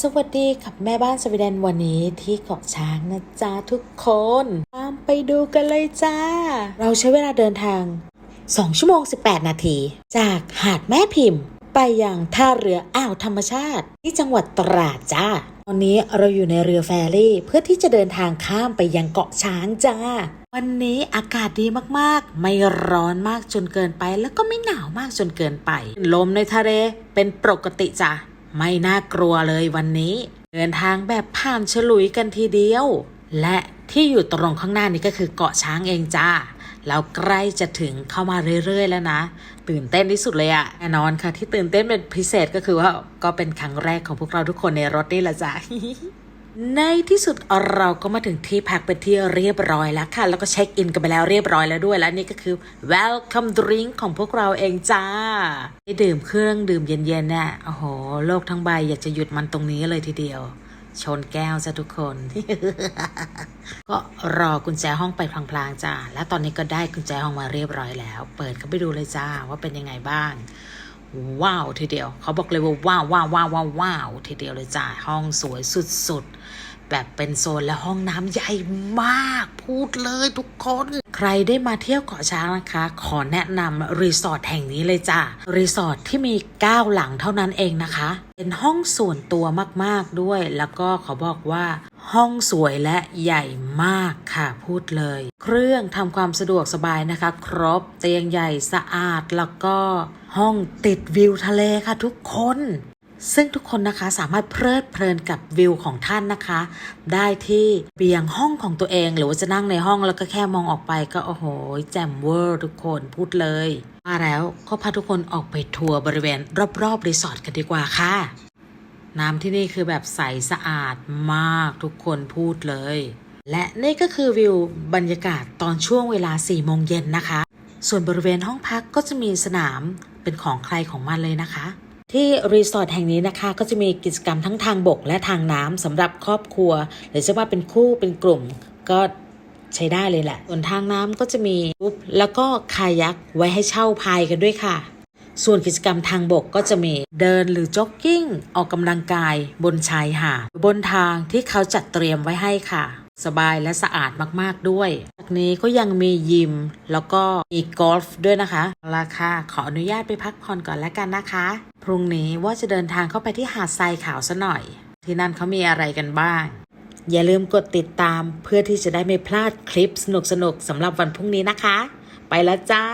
สวัสดีกับแม่บ้านสวีเดนวันนี้ที่เกาะช้างนะจ๊ะทุกคน ตามไปดูกันเลยจ้า เราใช้เวลาเดินทาง 2 ชั่วโมง 18 นาที จากหาดแม่พิมพ์ ไปยังท่าเรืออ่าวธรรมชาติ ที่จังหวัดตราดจ้า ตอนนี้เราอยู่ในเรือแฟรี่ เพื่อที่จะเดินทางข้ามไปยังเกาะช้างจ้า วันนี้อากาศดีมากๆ ไม่ร้อนมากจนเกินไป แล้วก็ไม่หนาวมากจนเกินไป ลมในทะเลเป็นปกติจ้ะ ไม่น่ากลัวเลยวันนี้ เดินทางแบบผ่านฉลุยกันทีเดียว และที่อยู่ตรงข้างหน้านี้ก็คือเกาะช้างเองจ้าเราใกล้จะถึงเข้ามาเรื่อย ๆ แล้วนะ ตื่นเต้นที่สุดเลยอะแน่นอนค่ะ ที่ตื่นเต้นเป็นพิเศษก็คือว่าก็เป็นครั้งแรกของพวกเราทุกคนในรถนี่แหละจ้ะ ในที่สุดเราก็มาถึงที่พักเป็นที่เรียบร้อยแล้วค่ะ แล้วก็เช็คอินกันไปแล้วเรียบร้อยแล้วด้วย แล้วนี่ก็คือ welcome drink ของพวกเราเองจ้าได้ดื่มเครื่องดื่มเย็นๆเนี่ยโอ้โห โลกทั้งใบอยากจะหยุดมันตรงนี้เลยทีเดียว ชนแก้วจ้ะทุกคน ก็รอกุญแจห้องไปพลางๆจ้าและตอนนี้ก็ได้กุญแจห้องมาเรียบร้อยแล้ว เปิดเข้าไปดูเลยจ้าว่าเป็นยังไงบ้าง ว้าวทีเดียว เขาบอกเลยว่าว้าวว้าวว้าวว้าววาวทีเดียวเลยจ้าห้องสวยสุดๆ แบบเป็นโซนและห้องน้ำใหญ่มากพูดเลยทุกคน ใครได้มาเที่ยวเกาะช้างนะคะ ขอแนะนำรีสอร์ทแห่งนี้เลยจ้ารีสอร์ทที่มี 9 หลังเท่านั้นเองนะคะ เป็นห้องส่วนตัวมากๆด้วย แล้วก็เขาบอกว่า ห้องสวยและใหญ่มากค่ะพูดเลย เครื่องทำความสะดวกสบายนะคะ ครบเตียงใหญ่สะอาดแล้วก็ห้องติดวิวทะเลค่ะทุกคน ซึ่งทุกคนนะคะสามารถเพลิดเพลินกับวิวของท่านนะคะ ได้ที่เบียงห้องของตัวเองหรือว่าจะนั่งในห้องแล้วก็แค่มองออกไปก็โอ้โหแจ่มเวอร์ทุกคนพูดเลย มาแล้วก็พาทุกคนออกไปทัวร์บริเวณรอบๆรีสอร์ทกันดีกว่าค่ะ น้ำที่นี่คือแบบใสสะอาดมากทุกคนพูดเลย และนี่ก็คือวิวบรรยากาศตอนช่วงเวลา4โมงเย็นนะคะ ส่วนบริเวณห้องพักก็จะมีสนามเป็นของใครของมันเลยนะคะ ที่รีสอร์ทแห่งนี้นะคะก็จะมีกิจกรรมทั้งทางบกและทางน้ำสำหรับครอบครัว หรือจะว่าเป็นคู่เป็นกลุ่มก็ใช้ได้เลยแหละส่วนทางน้ำก็จะมีแล้วก็คายักไว้ให้เช่าพายกันด้วยค่ะ ส่วนกิจกรรมทางบกก็จะมีเดินหรือจ็อกกิ้ง ออกกำลังกายบนชายหาดบนทางที่เขาจัดเตรียมไว้ให้ค่ะ สบายและสะอาดมากๆด้วย จากนี้ก็ยังมียิม แล้วก็มีกอล์ฟด้วยนะคะราคาขออนุญาตไปพักผ่อนก่อนแล้วกันนะคะ พรุ่งนี้ว่าจะเดินทางเข้าไปที่หาดทรายขาวซะหน่อย ที่นั่นเขามีอะไรกันบ้าง อย่าลืมกดติดตามเพื่อที่จะได้ไม่พลาดคลิปสนุกๆสำหรับวันพรุ่งนี้นะคะ ไปแล้วจ้า